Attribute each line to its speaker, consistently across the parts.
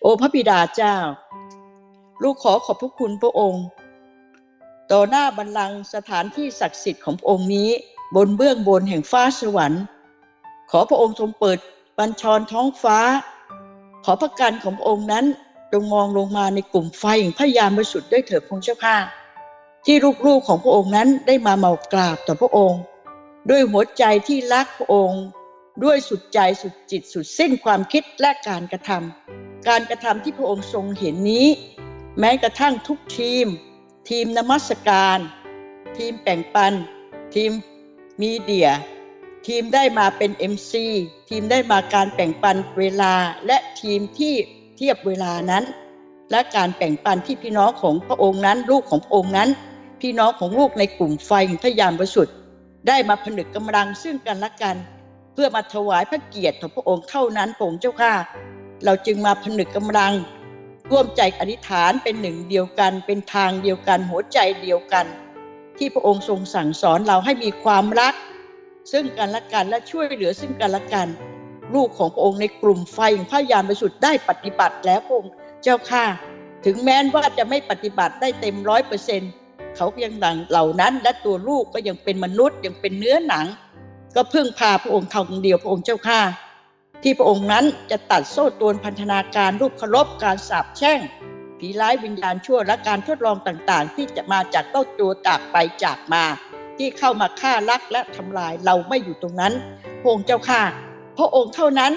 Speaker 1: โอพระบิดาเจ้า ลูกขอขอบพระคุณพระองค์ ต่อหน้าบัลลังสถานที่ศักดิ์สิทธิ์ของพระองค์นี้บนเบื้องบนแห่งฟ้าสวรรค์ ขอพระองค์ทรงเปิดบัญชรท้องฟ้า ขอพระกันของพระองค์นั้นจงมองลงมาในกลุ่มไฟแห่งพระยานบริสุทธิ์ด้วยเถิดพงค์เจ้าข้าที่ลูกๆของพระองค์นั้นได้มาเมากราบต่อพระองค์ ด้วยหัวใจที่รักพระองค์ ด้วยสุดใจสุดจิตสุดสิ้นความคิดและการกระทำ การกระทำที่พระองค์ทรงเห็นนี้ แม้กระทั่งทุกทีม ทีมนมัสการ ทีมแบ่งปัน ทีมมีเดีย ทีมได้มาเป็น MC ทีมได้มาการแบ่งปันเวลาและทีมที่เทียบเวลานั้น และการแบ่งปันที่พี่น้องของพระองค์นั้น ลูกของพระองค์นั้น พี่น้องของลูกในกลุ่มไฟแห่งพยานบริสุทธิ์ได้มาผนึกกำลังซึ่งกันและกัน เพื่อมาถวายพระเกียรติต่อพระองค์เท่านั้นพระองค์เจ้าข้า เราจึงมาผนึกกำลังร่วมใจอธิษฐานเป็นหนึ่งเดียวกัน เป็นทางเดียวกัน หัวใจเดียวกัน ที่พระองค์ทรงสั่งสอนเราให้มีความรัก ซึ่งกันและกันและช่วยเหลือซึ่งกันและกัน ลูกของพระองค์ในกลุ่มไฟแห่งพระยานบริสุทธิ์ได้ปฏิบัติแล้วพระองค์เจ้าข้าถึงแม้ว่าจะไม่ปฏิบัติได้เต็มร้อยเปอร์เซ็นต์เขายังหลังเหล่านั้น และตัวลูกก็ยังเป็นมนุษย์ยังเป็นเนื้อหนัง ก็พึ่งพาพระองค์ทางเดียวพระองค์เจ้าข้า ที่พระองค์นั้นจะตัดโซ่ตรวนพันธนาการรูปเคารพการสาปแช่ง ผีร้ายวิญญาณชั่วและการทดลองต่างๆ ที่จะมาจากเต้าตัวจากไปจากมา ที่เข้ามาฆ่าลักและทำลายเราไม่อยู่ตรงนั้นพระองค์เจ้าข้าพระองค์เท่านั้น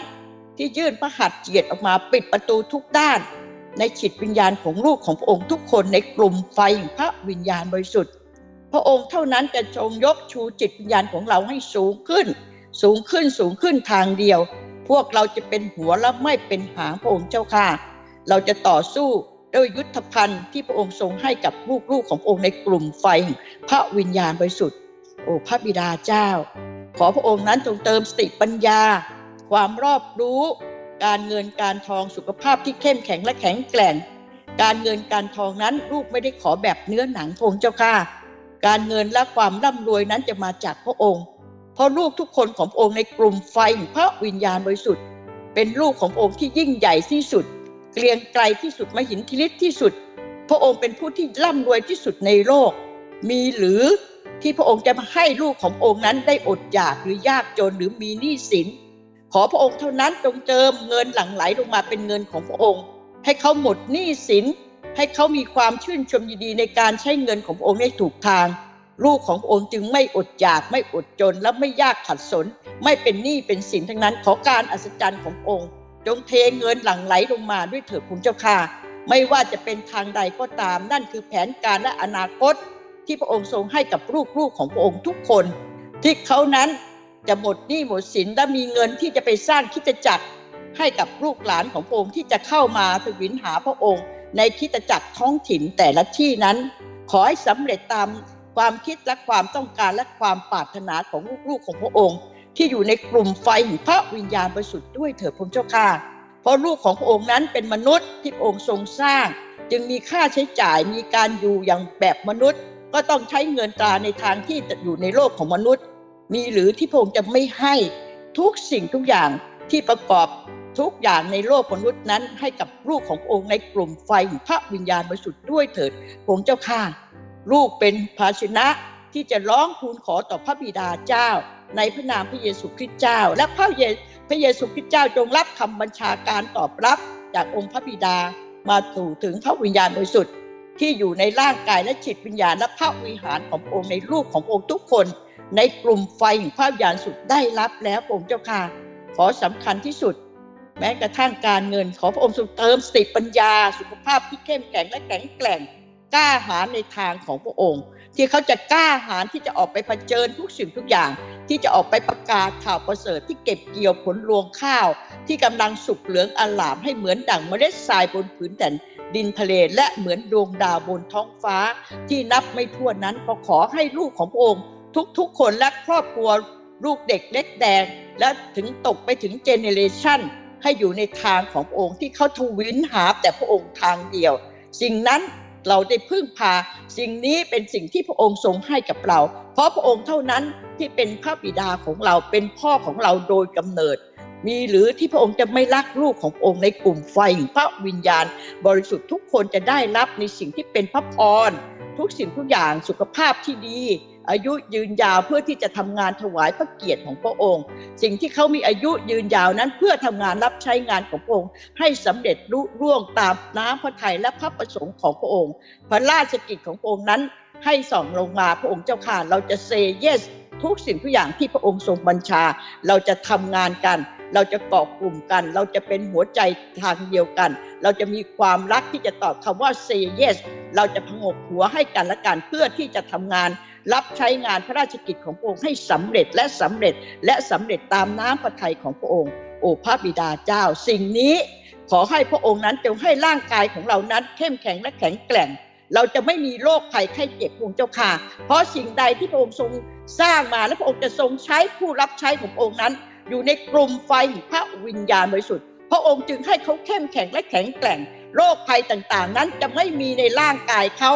Speaker 1: ที่ยื่นพระหัตถ์เจียดออกมาปิดประตูทุกด้าน ในจิตวิญญาณของลูกของพระองค์ทุกคนในกลุ่มไฟแห่งพระวิญญาณบริสุทธิ์ พระองค์เท่านั้นจะทรงยกชูจิตวิญญาณของเราให้สูงขึ้น สูงขึ้นสูงขึ้นทางเดียว พวกเราจะเป็นหัวและไม่เป็นหางพระองค์เจ้าค่ะ เราจะต่อสู้ด้วยยุทธภัณฑ์ที่พระองค์ทรงให้กับลูกๆขององค์ในกลุ่มไฟแห่งพระวิญญาณบริสุทธิ์โอ้พระบิดาเจ้า ขอพระองค์นั้นจงเติมสติปัญญา ความรอบรู้ การเงินการทองสุขภาพที่เข้มแข็งและแข็งแกร่ง การเงินการทองนั้นลูกไม่ได้ขอแบบเนื้อหนังพระองค์เจ้าค่ะ การเงินและความร่ำรวยนั้นจะมาจากพระองค์ เพราะลูกทุกคนของพระองค์ในกลุ่มไฟพระวิญญาณบริสุทธิ์ เป็นลูกของพระองค์ที่ยิ่งใหญ่ที่สุด เกรียงไกรที่สุดมหินทฤทธิ์ที่สุด พระองค์เป็นผู้ที่ร่ำรวยที่สุดในโลก มีหรือที่พระองค์จะมาให้ลูกขององค์นั้นได้อดอยากหรือยากจนหรือมีหนี้สิน ขอพระองค์เท่านั้นจงเจิมเงินหลั่งไหลลงมาเป็นเงินของพระองค์ ให้เขาหมดหนี้สิน ให้เขามีความชื่นชมยินดีในการใช้เงินของพระองค์ได้ถูกทาง ลูกของพระองค์จึงไม่อดอยากไม่อดจนและไม่ยากขัดสน ไม่เป็นหนี้เป็นสินทั้งนั้น ขอการอัศจรรย์ขององค์ จงเทเงินหลั่งไหลลงมาด้วยเถิดคุณเจ้าค่ะ ไม่ว่าจะเป็นทางใดก็ตาม นั่นคือแผนการและอนาคต ที่พระองค์ทรงให้กับลูกๆของพระองค์ทุกคน ที่เขานั้นจะหมดหนี้หมดสินและมีเงินที่จะไปสร้างคิดจักรให้กับลูกหลานของพระองค์ที่จะเข้ามาถวินหาพระองค์ ในคิดจักรท้องถิ่นแต่ละที่นั้น ขอให้สำเร็จตาม ความคิดและความต้องการและความปรารถนาของลูกๆของพระองค์ ที่อยู่ในกลุ่มไฟแห่งพระวิญญาณบริสุทธิ์ด้วยเถิดพระเจ้าค่ะ เพราะลูกของพระองค์นั้นเป็นมนุษย์ที่พระองค์ทรงสร้าง จึงมีค่าใช้จ่ายมีการอยู่อย่างแบบมนุษย์ ก็ต้องใช้เงินตราในทางที่จะอยู่ในโลกของมนุษย์ มีหรือที่พระองค์จะไม่ให้ทุกสิ่งทุกอย่างที่ประกอบทุกอย่างในโลกมนุษย์นั้นให้กับลูกขององค์ในกลุ่มไฟพระวิญญาณบริสุทธิ์ด้วยเถิดพระเจ้าค่ะ ลูกเป็นภาชนะที่จะร้องทูลขอต่อพระบิดาเจ้า ในพระนามพระเยซูคริสต์เจ้า และพระเยพระเยซูคริสต์เจ้าจงรับคำบัญชาการตอบรับจากองค์พระบิดามาสู่ถึงพระวิญญาณบริสุทธิ์ที่อยู่ในร่างกายและจิตวิญญาณและพระวิหารขององค์ในลูกขององค์ทุกคน ในกลุ่มไฟแห่งพระวิญญาณสุดได้รับแล้วองค์เจ้าค่ะขอสำคัญที่สุด แม้กระทั่งการเงินขอพระองค์ทรงเติมสติปัญญา สุขภาพที่เข้มแข็งและแข็งแกร่ง กล้าหาญในทางของพระองค์ ที่เขาจะกล้าหาญที่จะออกไปเผชิญทุกสิ่งทุกอย่าง ที่จะออกไปประกาศข่าวประเสริฐที่เก็บเกี่ยวผลรวงข้าว ที่กำลังสุกเหลืองอลามให้เหมือนดั่งเมล็ดทรายบนผืนแผ่นดินทะเลและเหมือนดวงดาวบนท้องฟ้า ที่นับไม่ถ้วนนั้นก็ขอให้ลูกของพระองค์ ทุกๆคนและครอบครัวลูกเด็กเล็กแดง และถึงตกไปถึงเจเนเรชันให้อยู่ในทางของพระองค์ที่เขาทวินหาแต่พระองค์ทางเดียว สิ่งนั้น เราได้พึ่งพา สิ่งนี้เป็นสิ่งที่พระองค์ทรงให้กับเรา เพราะพระองค์เท่านั้นที่เป็นพระบิดาของเราเป็นพ่อของเราโดยกำเนิด มีหรือที่พระองค์จะไม่รักลูกขององค์ในกลุ่มไฟงพระวิญญาณ บริสุทธิ์ทุกคนจะได้รับในสิ่งที่เป็นพระพร ทุกสิ่งทุกอย่างสุขภาพที่ดี อายุยืนยาวเพื่อที่จะทำงานถวายพระเกียรติของพระองค์ สิ่งที่เขามีอายุยืนยาวนั้นเพื่อทำงานรับใช้งานของพระองค์ ให้สำเร็จรุ่ร่วงตามน้ำพระทัยและพระประสงค์ของพระองค์ พระราชกิจของพระองค์นั้น ให้ส่องลงมาพระองค์เจ้าค่ะเราจะเซเยสทุกสิ่งทุกอย่างที่พระองค์ทรงบัญชา เราจะทำงานกัน เราจะเกาะกลุ่มกัน เราจะเป็นหัวใจทางเดียวกัน เราจะมีความรักที่จะตอบคำว่า say yes เราจะพงกหัวให้กันและกันเพื่อที่จะทำงาน รับใช้งานพระราชกิจของพระองค์ให้สำเร็จและสำเร็จและสำเร็จตามน้ำพระทัยของพระองค์ โอ้พระบิดาเจ้า สิ่งนี้ขอให้พระองค์นั้นจงให้ร่างกายของเรานั้น เข้มแข็งและแข็งแกร่งเราจะไม่มีโรคภัยไข้เจ็บพระองค์เจ้าค่ะ เพราะสิ่งใดที่พระองค์ทรงสร้างมาและพระองค์จะทรงใช้ผู้รับใช้ของพระองค์นั้น อยู่ในกลุ่มไฟพระวิญญาณบริสุทธิ์พระองค์จึงให้เขาเข้มแข็งและแข็งแกร่งโรคภัยต่างๆ นั้นจะไม่มีในร่างกายเขา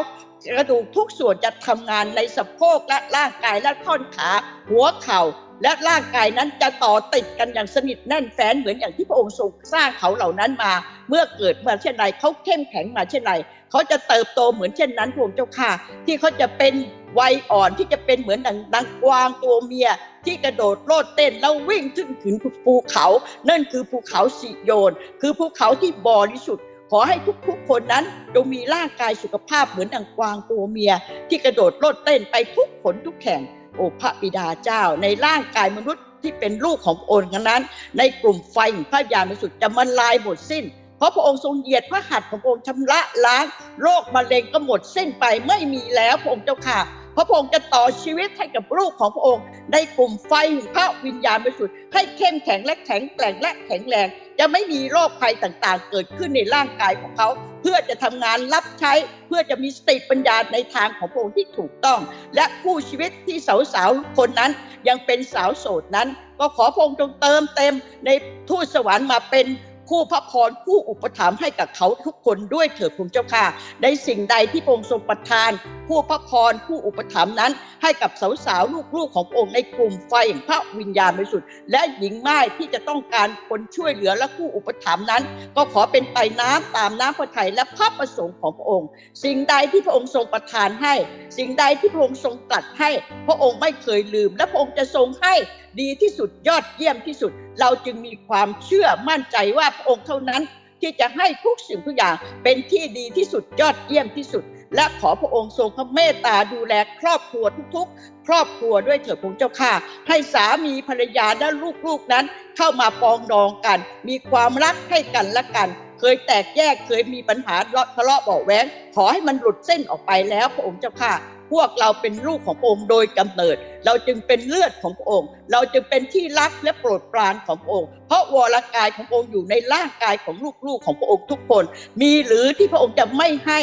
Speaker 1: กระดูกทุกส่วนจะทำงานในสะโพกและร่างกายและท่อนขา หัวเข่า และร่างกายนั้นจะต่อติดกันอย่างสนิทแน่นแฟ้นเหมือนอย่างที่พระองค์ทรงสร้างเขาเหล่านั้นมา เมื่อเกิดมาเช่นไรเขาเข้มแข็งมาเช่นไรเขาจะเติบโตเหมือนเช่นนั้นพระองค์เจ้าค่ะที่เขาจะเป็น วัยอ่อนที่จะเป็นเหมือนดังดังกวางตัวเมีย ที่กระโดดโลดเต้นแล้ววิ่งขึ้นถึงภูเขา นั่นคือภูเขาสิโยน คือภูเขาที่บริสุทธิ์ขอให้ทุกๆคนนั้นจงมีร่างกายสุขภาพเหมือนดังกวางตัวเมีย ที่กระโดดโลดเต้นไปทุกขนทุกแข่งโอพระบิดาเจ้า ในร่างกายมนุษย์ที่เป็นลูกของพระองค์นั้น ในกลุ่มไฟงพระยาณสุดจะมันลายหมดสิ้น เพราะพระองค์ทรงเหยียดพระหัตถ์ของพระองค์ชำระล้างโรคมะเร็งก็หมดสิ้นไปไม่มีแล้วพระองค์เจ้าค่ะ พระพระองค์จะต่อชีวิตให้กับลูกของพระองค์ในกลุ่มไฟพระวิญญาณบริสุทธิ์ให้เข้มแข็งและแข็งแกร่งและแข็งแรง จะไม่มีโรคภัยต่างๆ เกิดขึ้นในร่างกายของเขา เพื่อจะทำงานรับใช้เพื่อจะมีสติปัญญาในทางของพระองค์ที่ถูกต้อง และคู่ชีวิตที่สาวๆคนนั้นยังเป็นสาวโสดนั้น ก็ขอพระองค์จงเติมเต็มในทูตสวรรค์มาเป็นคู่พระพรคู่อุปถัมภ์ให้กับเขาทุกคนด้วยเถิดพระองเจ้าค่ะในสิ่งใดที่พระองค์ทรงประทาน ผู้พระพรผู้อุปถัมภ์นั้น ให้กับสาวๆลูกๆขององค์ในกลุ่มไฟแห่งพระวิญญาณบริสุทธิ์และหญิงไม้ที่จะต้องการคนช่วยเหลือและผู้อุปถัมภ์นั้น ก็ขอเป็นไปน้ำตามน้ำพระทัยและพระประสงค์ของพระองค์ สิ่งใดที่พระองค์ทรงประทานให้ สิ่งใดที่พระองค์ทรงตรัสให้ พระองค์ไม่เคยลืม และพระองค์จะทรงให้ดีที่สุดยอดเยี่ยมที่สุด เราจึงมีความเชื่อมั่นใจว่าพระองค์เท่านั้นที่จะให้ทุกสิ่งทุกอย่างเป็นที่ดีที่สุดยอดเยี่ยมที่สุด และขอพระองค์ทรงพระเมตตาดูแลครอบครัวทุกๆ ครอบครัวด้วยเถิดพระเจ้าค่ะ ให้สามีภรรยาและลูกๆนั้น เข้ามาปองดองกัน มีความรักให้กันและกัน เคยแตกแยกเคยมีปัญหาทะเลาะเบาะแว้งขอให้มันหลุดเส้นออกไปแล้วพระองค์เจ้าค่ะ พวกเราเป็นลูกของพระองค์โดยกำเนิด เราจึงเป็นเลือดของพระองค์ เราจึงเป็นที่รักและโปรดปรานของพระองค์ เพราะวรกายของพระองค์อยู่ในร่างกายของลูกๆของพระองค์ทุกคน มีหรือที่พระองค์จะไม่ให้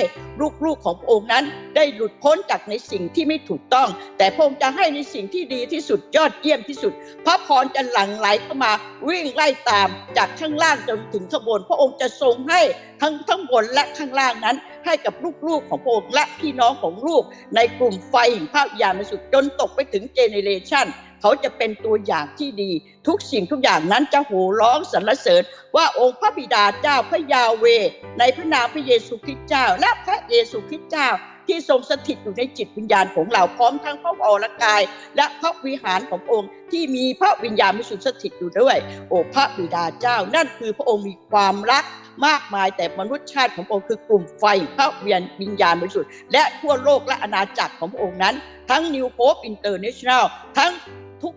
Speaker 1: ลูกๆของพระองค์นั้น ได้หลุดพ้นจากในสิ่งที่ไม่ถูกต้อง แต่พระองค์จะให้ในสิ่งที่ดีที่สุดยอดเยี่ยมที่สุด พระพรจะหลั่งไหลเข้ามาวิ่งไล่ตามจากข้างล่างจนถึงข้างบน พระองค์จะทรงให้ทั้งทั้งบนและข้างล่างนั้น ให้กับลูกๆของพระองค์และพี่น้องของลูกในกลุ่มไฟแห่งพระวิญญาณสุทธิ์จนตกไปถึงเจเนเรชันเขาจะเป็นตัวอย่างที่ดี ทุกสิ่งทุกอย่างนั้นจะโห่ร้องสรรเสริญ ว่าองค์พระบิดาเจ้าพระยาเว ในพระนามพระเยซูคริสต์เจ้า และพระเยซูคริสต์เจ้า ที่ทรงสถิตอยู่ในจิตวิญญาณของเราพร้อมทั้งพระวรกาย และพระวิหารขององค์ที่มีพระวิญญาณบริสุทธิ์สถิตอยู่ด้วย โอ้พระบิดาเจ้า นั่นคือพระองค์มีความรักมากมายแต่มนุษยชาติขององค์คือกลุ่มไฟพระเวียนวิญญาณบริสุทธิ์และทั่วโลกและอาณาจักรขององค์นั้น ทั้ง New Hope International ทั้ง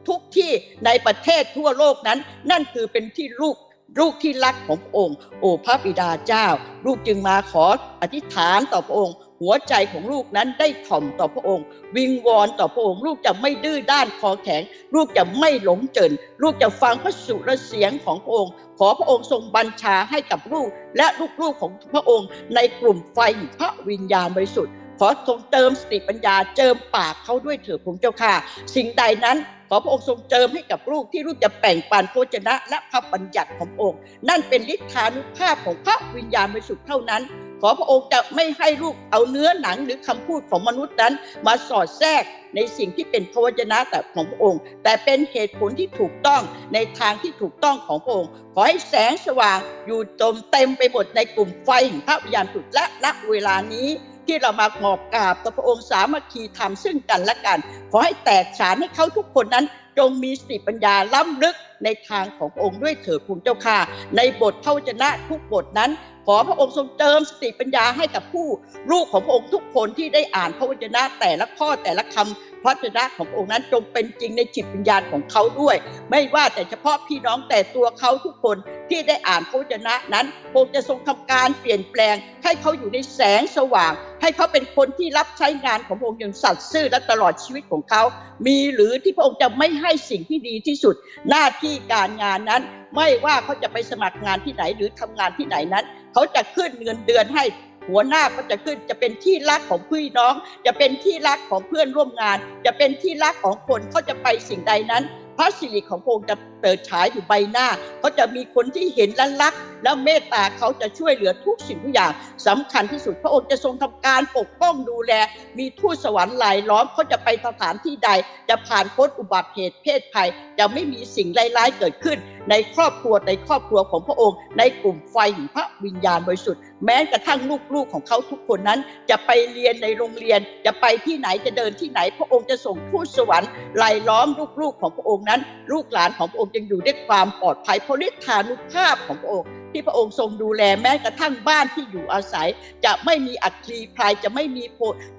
Speaker 1: ทุกๆทที่ในประเทศทั่วโลกนั้น นั่นคือเป็นที่ลูก ลูกที่รักขององค์ โอพระบิดาเจ้า ลูกจึงมาขออธิษฐานต่อพระองค์ หัวใจของลูกนั้นได้ถ่อมต่อพระองค์ วิงวอนต่อพระองค์ ลูกจะไม่ดื้อด้านคอแข็ง ลูกจะไม่หลงเจินลูกจะฟังพระสุรเสียงของพระองค์ ขอพระองค์ทรงบัญชาให้กับลูก และลูกๆของพระองค์ ในกลุ่มไฟพระวิญญาณบริสุทธิ์ขอทรงเติมสติปัญญาเจิมปากเขาด้วยเถิดผมเจ้าค่ะ สิ่งใดนั้น ขอพระองค์ทรงเจิมให้กับลูกที่ลูกจะแบ่งปันโภชนะและพระบัญญัติขององค์ นั่นเป็นฤทธานุภาพของพระวิญญาณบริสุทธิ์เท่านั้น ขอพระองค์จะไม่ให้ลูกเอาเนื้อหนังหรือคำพูดของมนุษย์นั้น มาสอดแทรกในสิ่งที่เป็นพระวจนะแต่ของพระองค์ แต่เป็นเหตุผลที่ถูกต้องในทางที่ถูกต้องของพระองค์ ขอให้แสงสว่างอยู่จมเต็มไปหมดในกลุ่มไฟแห่งพระวิญญาณสุดและณเวลานี้ ที่เรามาหอบกราบต่อพระองค์สามัคคีธรรมซึ่งกันและกัน ขอให้แตกฉานให้เขาทุกคนนั้นจงมีสติปัญญาล้ำลึก ในทางขององค์ด้วยเถิดคุณเจ้าค่ะ ในบทพระวจนะทุกบทนั้น ขอพระองค์ทรงเติมสติปัญญาให้กับผู้ลูกของพระองค์ทุกคนที่ได้อ่านพระวจนะแต่ละข้อแต่ละคำพระวจนะขององค์นั้นจงเป็นจริงในจิตวิญญาณของเขาด้วย ไม่ว่าแต่เฉพาะพี่น้องแต่ตัวเขาทุกคนที่ได้อ่านพระวจนะนั้นพระองค์จะทรงทำการเปลี่ยนแปลง ให้เขาอยู่ในแสงสว่าง ให้เขาเป็นคนที่รับใช้งานของพระองค์อย่างสัตย์ซื่อและตลอดชีวิตของเขา มีหรือที่พระองค์จะไม่ให้สิ่งที่ดีที่สุดหน้าที่การงานนั้น ไม่ว่าเขาจะไปสมัครงานที่ไหนหรือทำงานที่ไหนนั้น เขาจะขึ้นเงินเดือนให้หัวหน้าก็จะขึ้นจะเป็นที่รักของพี่น้อง จะเป็นที่รักของเพื่อนร่วมงาน จะเป็นที่รักของคนเขาจะไปสิ่งใดนั้น ระสิริของพระองค์จะเปิดฉายอยู่ใบหน้าเขาจะมีคนที่เห็นและรัก และเมตตาเขาจะช่วยเหลือทุกสิ่งทุกอย่างสำคัญที่สุด พระองค์จะทรงทำการปกป้องดูแล มีทูตสวรรค์หลายล้อมเขาจะไปสถานที่ใด จะผ่านพ้นอุบัติเหตุเพศภัยจะไม่มีสิ่งร้ายๆเกิดขึ้น ในครอบครัวในครอบครัวของพระองค์ ในกลุ่มไฟแห่งพระวิญญาณบริสุทธิ์แม้กระทั่งลูกๆของเขาทุกคนนั้น จะไปเรียนในโรงเรียน จะไปที่ไหนจะเดินที่ไหน พระองค์จะส่งทูตสวรรค์ไล่ล้อมลูกๆของพระองค์นั้นลูกหลานของพระองค์ยังอยู่ด้วยความปลอดภัยเพราะฤทธานุภาพของพระองค์ที่พระองค์ทรงดูแลแม้กระทั่งบ้านที่อยู่อาศัย จะไม่มีอัครีภัยจะไม่มี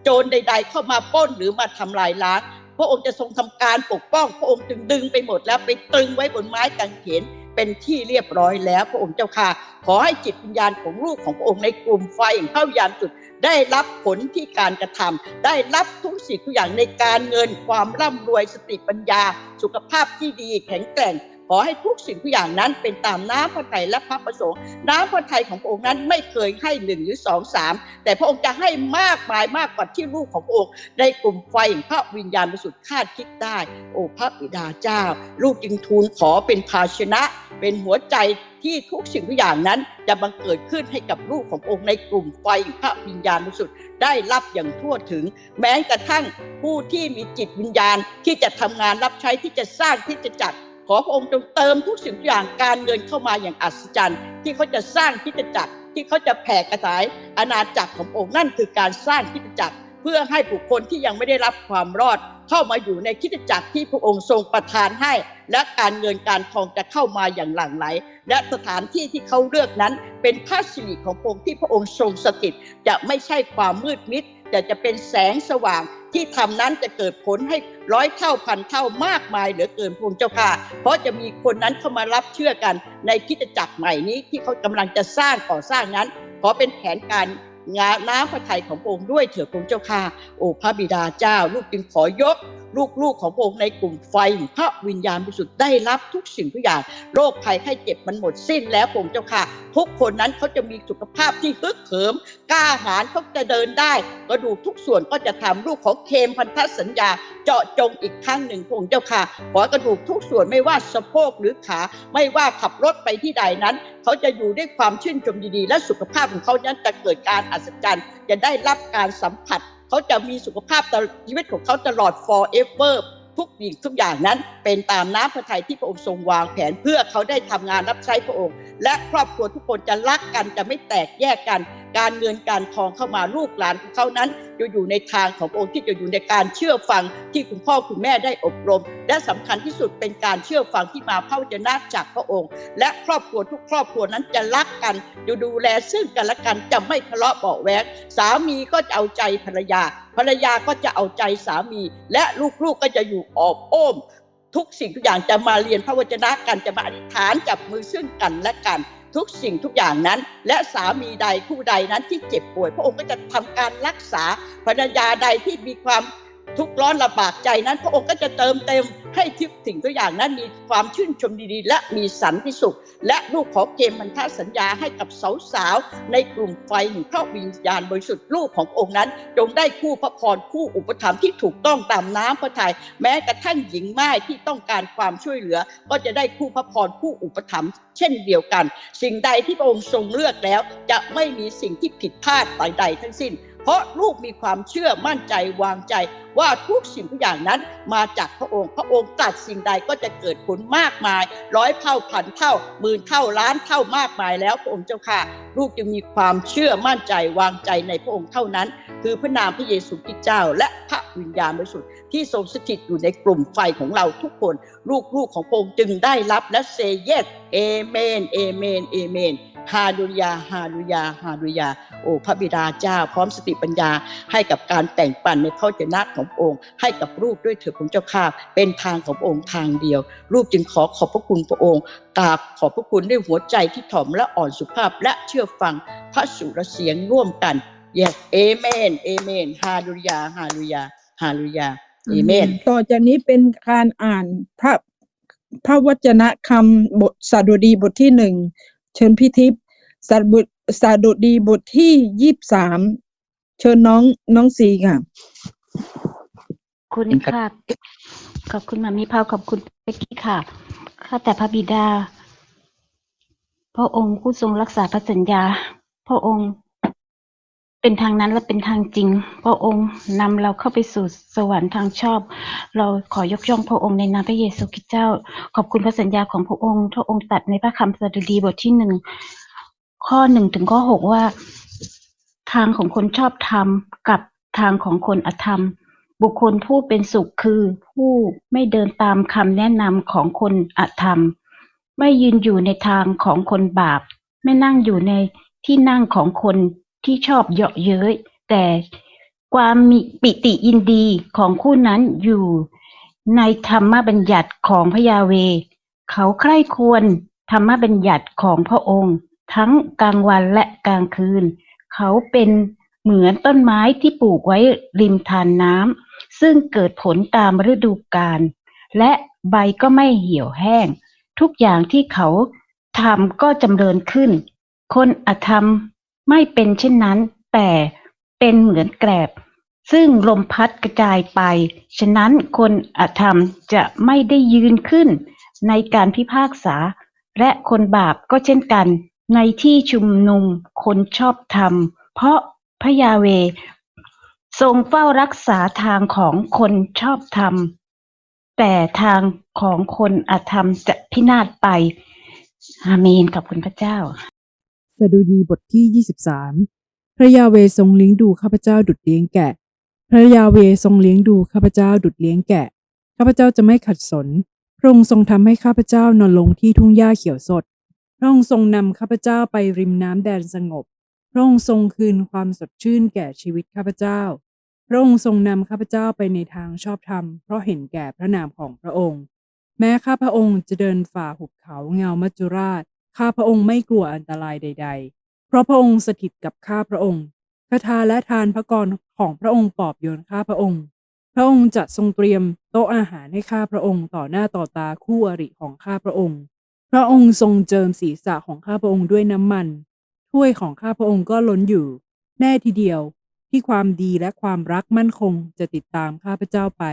Speaker 1: โจรใด ๆ เข้ามาป้นหรือมาทำลายล้างพระองค์จะทรงทำการปกป้อง พระองค์จึงดึงไปหมดแล้วไปตรึงไว้บนไม้กางเขนเป็นที่เรียบร้อยแล้วพระองค์เจ้าค่ะ ขอให้จิตวิญญาณของลูกของพระองค์ในกลุ่มไฟแห่งพระวิญญาณจุด ได้รับผลที่การกระทำได้รับทุกสิ่งทุกอย่างในการเงินความร่ำรวยสติปัญญา สุขภาพที่ดีแข็งแกร่งขอให้ทุกสิ่งทุกอย่างนั้นเป็นตามน้ำพระทัยและพระประสงค์ น้ำพระทัยของพระองค์นั้นไม่เคยให้หนึ่งหรือสองสามแต่พระองค์จะให้มากมายมากกว่าที่ลูกของพระองค์ในกลุ่มไฟแห่งพระวิญญาณบริสุทธิ์คาดคิดได้ โอ้พระบิดาเจ้า ลูกจึงทูลขอเป็นภาชนะ เป็นหัวใจ ที่ทุกสิ่งทุกอย่างนั้นจะบังเกิดขึ้นให้กับลูกขององค์ในกลุ่มไฟพระวิญญาณบริสุทธิ์ได้รับอย่างทั่วถึง แม้กระทั่งผู้ที่มีจิตวิญญาณที่จะทำงานรับใช้ที่จะสร้างที่จะจัดขอพระองค์จงเติมทุกสิ่งทุกอย่างการเงินเข้ามาอย่างอัศจรรย์ ที่เขาจะสร้างคริดจักรที่เขาจะแผ่กระจายอาณาจักรขององค์นั่นคือการสร้างคริดจักร เพื่อให้บุคคลที่ยังไม่ได้รับความรอด เข้ามาอยู่ในคิดจักรที่พระองค์ทรงประทานให้ และการเงินการทองจะเข้ามาอย่างหลั่งไหล และสถานที่ที่เขาเลือกนั้น เป็นพระสิริของพระองค์ที่พระองค์ทรงสถิตจะไม่ใช่ความมืดมิดแต่จะเป็นแสงสว่างที่ทำนั้นจะเกิดผลให้ร้อยเท่าพันเท่ามากมายเหลือเกินพระองค์เจ้าค่ะ เพราะจะมีคนนั้นเข้ามารับเชื่อกันในคิดจักรใหม่นี้ที่เขากำลังจะสร้างก่อสร้างนั้น ขอเป็นแผนการ งานน้ำพระทัยขององค์ด้วยเถิดพระองค์เจ้าค่ะ โอ้พระบิดาเจ้า ลูกจึงขอยก ลูกๆของพระองค์ในกลุ่มไฟพระวิญญาณบริสุทธิ์ได้รับทุกสิ่งทุกอย่างโรคภัยไข้เจ็บมันหมดสิ้นแล้วพระองค์เจ้าค่ะทุกคนนั้นเขาจะมีสุขภาพที่ฮึกเหิมกล้าหาญเขาจะเดินได้กระดูกทุกส่วนก็จะทำลูกของเคมพันธสัญญา เจาะจงอีกครั้งหนึ่งพระองค์เจ้าค่ะขอกระดูกทุกส่วนไม่ว่าสะโพกหรือขาไม่ว่าขับรถไปที่ใดนั้น เขาจะอยู่ด้วยความชื่นชมดีๆ และสุขภาพของเขานั้นจะเกิดการอัศจรรย์จะได้รับการสัมผัส เขาจะมีสุขภาพตลอดชีวิตของเขาตลอด forever ทุกสิ่งทุกอย่างนั้นเป็นตามน้ำพระทัยที่พระองค์ทรงวางแผนเพื่อเขาได้ทำงานรับใช้พระองค์ และครอบครัวทุกคนจะรักกันจะไม่แตกแยกกัน การเงินการทองเข้ามาลูกหลานของเขานั้น จะอยู่ในทางขององค์ที่จะอยู่ในการเชื่อฟังที่คุณพ่อคุณแม่ได้อบรม และสำคัญที่สุดเป็นการเชื่อฟังที่มาพระวจนะจากพระองค์ และครอบครัวทุกครอบครัวนั้นจะรักกันจะดูแลซึ่งกันและกันจะไม่ทะเลาะเบาะแว้งสามีก็จะเอาใจภรรยา ภรรยาก็จะเอาใจสามี และลูกๆก็จะอยู่ออบอ้อมทุกสิ่งทุกอย่างจะมาเรียนพระวจนะกันจะมาอธิษฐานจับมือซึ่งกันและกัน ทุกสิ่งทุกอย่างนั้น และสามีใดคู่ใดนั้นที่เจ็บป่วย พระองค์ก็จะทำการรักษาภรรยาใดที่มีความ ทุกร้อนลำบากใจนั้น พระองค์ก็จะเติมเต็มให้ทุกสิ่งทุกอย่างนั้นมีความชื่นชมดีๆ และมีสันติสุข และลูกขอเกมพันธสัญญาให้กับสาวๆในกลุ่มไฟแห่งพระวิญญาณบริสุทธิ์ลูกขององค์นั้น จงได้คู่พระพรคู่อุปถัมภ์ที่ถูกต้องตามน้ำพระทัยแม้กระทั่งหญิงไม้ที่ต้องการความช่วยเหลือ ก็จะได้คู่พระพรคู่อุปถัมภ์เช่นเดียวกัน สิ่งใดที่พระองค์ทรงเลือกแล้ว จะไม่มีสิ่งที่ผิดพลาดใดๆทั้งสิ้น เพราะลูกมีความเชื่อมั่นใจวางใจว่าทุกสิ่งทุกอย่างนั้นมาจากพระองค์ พระองค์ตรัดสิ่งใดก็จะเกิดผลมากมาย ร้อยเท่าพันเท่าหมื่นเท่าล้านเท่ามากมายแล้วพระองค์เจ้าค่ะ ลูกจึงมีความเชื่อมั่นใจวางใจในพระองค์เท่านั้น คือพระนามพระเยซูคริสต์เจ้า และพระวิญญาณบริสุทธิ์ที่ทรงสถิตอยู่ในกลุ่มไฟของเราทุกคน ลูกๆของพระองค์จึงได้รับและเซเยสเอเมนเอเมนเอเมนฮาลูยาฮาลูยาฮาลูยาโอ้พระบิดาเจ้า พร้อมสติปัญญาให้กับการแต่งปันในพระเจนะของพระองค์ ให้กับลูกด้วยเถิดของเจ้าข้าเป็นทางขององค์ทางเดียวลูกจึงขอขอบพระคุณพระองค์กราบขอบพระคุณด้วยหัวใจที่ถ่อมและอ่อนสุภาพและเชื่อฟังพระสุรเสียงร่วมกัน yes amen amen ฮาลูยาฮาลูยาฮาลูยา amen
Speaker 2: ต่อจากนี้เป็นการอ่านพระพระวจนะคำบทสดุดีบทที่หนึ่งเชิญพิทิพย์สดุสดุดีบทที่ยี่สามเชิญน้องน้องสีค่ะ
Speaker 3: คุณค่ะ ขอบคุณมามีพาวขอบคุณเป๊กกี้ค่ะ ข้าแต่พระบิดา พระองค์ผู้ทรงรักษาพระสัญญา พระองค์ เป็นทางนั้นและเป็นทางจริง พระองค์นำเราเข้าไปสู่สวรรค์ทางชอบ เราขอยกย่องพระองค์ในนามพระเยซูคริสต์เจ้า ขอบคุณพระสัญญาของพระองค์ พระองค์ตรัดในพระคำสดุดีบทที่หนึ่งข้อหนึ่งถึงข้อหกว่า ทางของคนชอบธรรมกับทางของคนอธรรม บุคคลผู้เป็นสุขคือผู้ไม่เดินตามคำแนะนำของคนอธรรม ไม่ยืนอยู่ในทางของคนบาป ไม่นั่งอยู่ในที่นั่งของคนที่ชอบเยาะเย้ยแต่ความมีปิติยินดีของคู่นั้นอยู่ในธรรมบัญญัติของพระยาเว เขาใคร่ควรธรรมบัญญัติของพระองค์ ทั้งกลางวันและกลางคืน เขาเป็นเหมือนต้นไม้ที่ปลูกไว้ริมทานน้ำ ซึ่งเกิดผลตามฤดูกาลและใบก็ไม่เหี่ยวแห้ง ทุกอย่างที่เขาทำก็จำเริญขึ้น คนอธรรมไม่เป็นเช่นนั้น แต่เป็นเหมือนแกลบ ซึ่งลมพัดกระจายไป ฉะนั้นคนอธรรมจะไม่ได้ยืนขึ้น ในการพิพากษา และคนบาปก็เช่นกัน ในที่ชุมนุมคนชอบธรรม เพราะพระยาเว ทรงเฝ้ารักษาทางของคนชอบธรรม แต่ทางของคนอธรรมจะพินาศไป อาเมนขอบคุณพระเจ้า
Speaker 4: สดุดีบทที่ 23 พระยาเวทรงเลี้ยงดูข้าพเจ้าดุดเลี้ยงแกะ พระยาเวทรงเลี้ยงดูข้าพเจ้าดุดเลี้ยงแกะ ข้าพเจ้าจะไม่ขัดสน พระองค์ทรงทำให้ข้าพเจ้านอนลงที่ทุ่งหญ้าเขียวสด พระองค์ทรงนำข้าพเจ้าไปริมน้ำแดนสงบ พระองค์ทรงคืนความสดชื่นแก่ชีวิตข้าพเจ้า พระองค์ทรงนำข้าพเจ้าไปในทางชอบธรรม เพราะเห็นแก่พระนามของพระองค์ แม้ข้าพระองค์จะเดินฝ่าหุบเขาเงามัจจุราช ข้าพระองค์ไม่กลัวอันตรายใด ๆ เพราะพระองค์สถิตกับข้าพระองค์คาถาและทานพระกรของพระองค์ปลอบโยนข้าพระองค์ พระองค์จะทรงเตรียมโต๊ะอาหารให้ข้าพระองค์ต่อหน้าต่อตาคู่อริของข้าพระองค์ พระองค์ทรงเจิมศีรษะของข้าพระองค์ด้วยน้ำมัน ถ้วยของข้าพระองค์ก็ล้นอยู่ แน่ทีเดียวที่ความดีและความรักมั่นคงจะติดตามข้าพเจ้าไป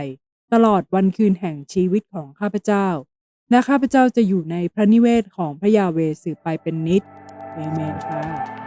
Speaker 4: ตลอดวันคืนแห่งชีวิตของข้าพเจ้า และข้าพเจ้าจะอยู่ในพระนิเวศของพระยาเวสืบไปเป็นนิจเอเมนค่ะ